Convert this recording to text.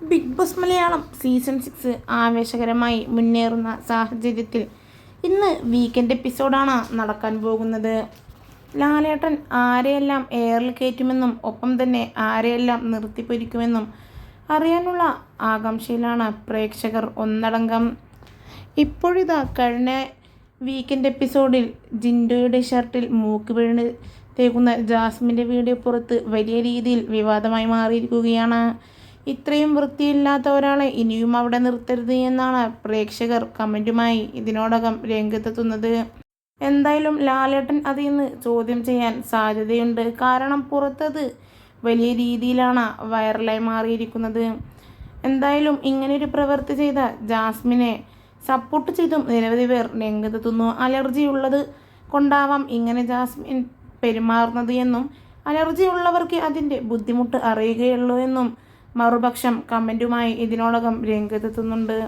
Big Boss Malayalam season six ആവേശകരമായി മുന്നേറുന്ന സാഹചര്യത്തിൽ ഇന്ന് വീക്കെൻഡ് എപ്പിസോഡാണ് നടക്കാൻ പോകുന്നത്. ലാലേട്ടൻ ആരെയെല്ലാം എയറിൽ കയറ്റുമെന്നും ഒപ്പം തന്നെ ആരെയെല്ലാം നിർത്തിപ്പൊരിക്കുമെന്നും അറിയാനുള്ള ആകാംക്ഷയിലാണ് പ്രേക്ഷകർ ഒന്നടങ്കം. ഇപ്പോഴിതാ കഴിഞ്ഞ വീക്കെൻഡ് എപ്പിസോഡിൽ ജിൻഡോയുടെ ഷർട്ടിൽ മൂക്ക് വീണ് തേക്കുന്ന ജാസ്മിന്റെ വീഡിയോ പുറത്ത് വലിയ രീതിയിൽ വിവാദമായി മാറിയിരിക്കുകയാണ്. ഇത്രയും വൃത്തിയില്ലാത്ത ഒരാളെ ഇനിയും അവിടെ നിർത്തരുത് എന്നാണ് പ്രേക്ഷകർ കമന്റുമായി ഇതിനോടകം രംഗത്തെത്തുന്നത്. എന്തായാലും ലാലേട്ടൻ അതിൽ നിന്ന് ചോദ്യം ചെയ്യാൻ സാധ്യതയുണ്ട്. കാരണം പുറത്തത് വലിയ രീതിയിലാണ് വൈറലായി മാറിയിരിക്കുന്നത്. എന്തായാലും ഇങ്ങനെയൊരു പ്രവൃത്തി ചെയ്ത ജാസ്മിനെ സപ്പോർട്ട് ചെയ്തും നിരവധി പേർ രംഗത്തെത്തുന്നു. അലർജി ഉള്ളത് കൊണ്ടാവാം ഇങ്ങനെ ജാസ്മിൻ പെരുമാറുന്നത് എന്നും അലർജി ഉള്ളവർക്ക് അതിന്റെ ബുദ്ധിമുട്ട് അറിയുകയുള്ളൂ എന്നും മറുപക്ഷം കമന്റുമായി ഇതിനോടകം രംഗത്തെത്തുന്നുണ്ട്.